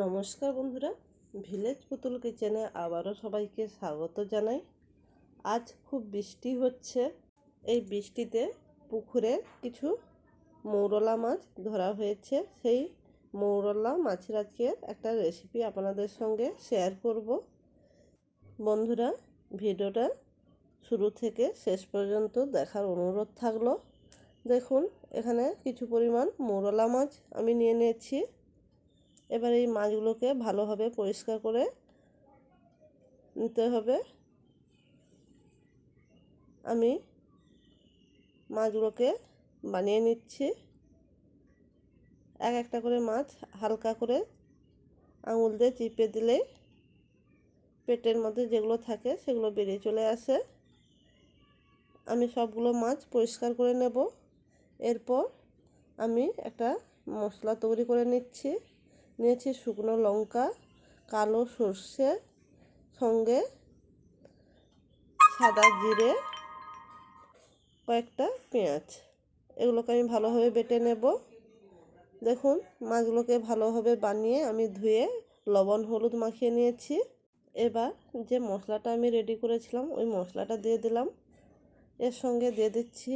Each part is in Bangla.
নমস্কার বন্ধুরা, ভিলেজ পুতুল কিচেনে আবারও সবাইকে স্বাগত জানাই। আজ খুব বৃষ্টি হচ্ছে। এই বৃষ্টিতে পুকুরে কিছু মৌরলা মাছ ধরা হয়েছে। সেই মৌরলা মাছের আজকে একটা রেসিপি আপনাদের সঙ্গে শেয়ার করব। বন্ধুরা, ভিডিওটা শুরু থেকে শেষ পর্যন্ত দেখার অনুরোধ থাকল। দেখুন, এখানে কিছু পরিমাণ মৌরলা মাছ আমি নিয়ে নিয়েছি। এবার এই মাছগুলোকে ভালোভাবে পরিষ্কার করে নিতে হবে। আমি মাছগুলোকে বানিয়ে নিচ্ছি। এক একটা করে মাছ হালকা করে আঙুল দিয়ে চিপে দিলে পেটের মধ্যে যেগুলো থাকে সেগুলো বেরিয়ে চলে আসে। আমি সবগুলো মাছ পরিষ্কার করে নেব। এরপর আমি একটা মশলা তৈরি করে নিচ্ছি। নিয়েছি শুকনো লঙ্কা, কালো সর্ষে, সঙ্গে সাদা জিরে, কয়েকটা পেঁয়াজ। এগুলোকে আমি ভালোভাবে বেটে নেব। দেখুন, মাছগুলোকে ভালোভাবে বানিয়ে আমি ধুয়ে লবণ, হলুদ মাখিয়ে নিয়েছি। এবার যে মশলাটা আমি রেডি করেছিলাম, ওই মশলাটা দিয়ে দিলাম। এর সঙ্গে দিয়ে দিচ্ছি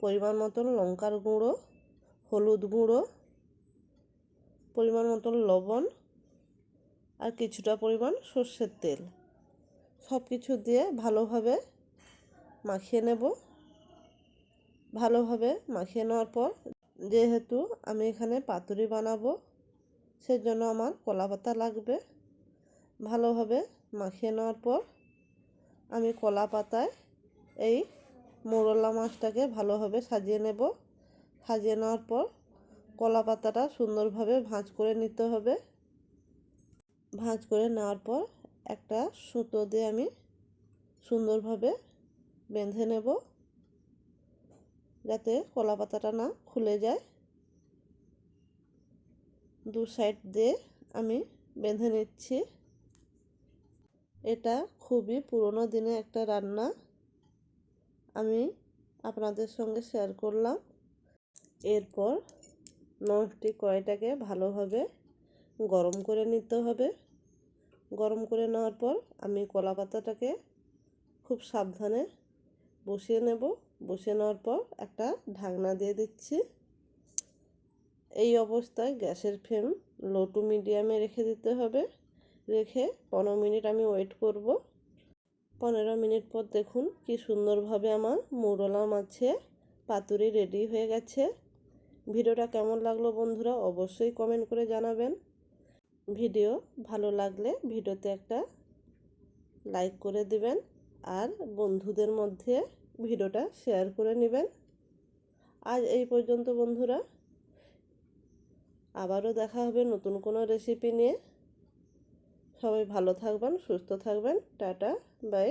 পরিমাণ মতন লঙ্কার গুঁড়ো, হলুদ গুঁড়ো পরিমাণ মতন লবণ আর কিছুটা পরিমাণ সর্ষের তেল। সব কিছু দিয়ে ভালোভাবে মাখিয়ে নেব। ভালোভাবে মাখিয়ে নেওয়ার পর যেহেতু আমি এখানে পাতুরি বানাবো, সেজন্য আমার কলা পাতা লাগবে। ভালোভাবে মাখিয়ে নেওয়ার পর আমি কলা পাতায় এই মোরলা মাছটাকে ভালোভাবে সাজিয়ে নেব। সাজিয়ে নেওয়ার পর কলা পাতাটা সুন্দরভাবে ভাঁজ করে নিতে হবে। ভাঁজ করে নেওয়ার পর একটা সুতো দিয়ে আমি সুন্দরভাবে বেঁধে নেব যাতে কলা পাতাটা না খুলে যায়। দু সাইড দিয়ে আমি বেঁধে নিচ্ছি। এটা খুবই পুরনো দিনে একটা রান্না। আমি আপনাদের সঙ্গে শেয়ার করলাম। এরপর ননস্টিক কড়াইটাকে ভালোভাবে গরম করে নিতে হবে। গরম করে নেওয়ার পর আমি কলা পাতাটাকে খুব সাবধানে বসিয়ে নেব। বসিয়ে নেওয়ার পর একটা ঢাকনা দিয়ে দিচ্ছি। এই অবস্থায় গ্যাসের ফ্লেম লো টু মিডিয়ামে রেখে দিতে হবে। রেখে পনেরো মিনিট আমি ওয়েট করব। পনেরো মিনিট পর দেখুন কি সুন্দরভাবে আমার মুরলা মাছে পাতুরি রেডি হয়ে গেছে। ভিডিওটা কেমন লাগল বন্ধুরা অবশ্যই কমেন্ট করে জানাবেন। ভিডিও ভালো লাগলে ভিডিওতে একটা লাইক করে দিবেন আর বন্ধুদের মধ্যে ভিডিওটা শেয়ার করে নেবেন। আজ এই পর্যন্ত বন্ধুরা। আবারও দেখা হবে নতুন কোনো রেসিপি নিয়ে। সবাই ভালো থাকবেন, সুস্থ থাকবেন। Tata bye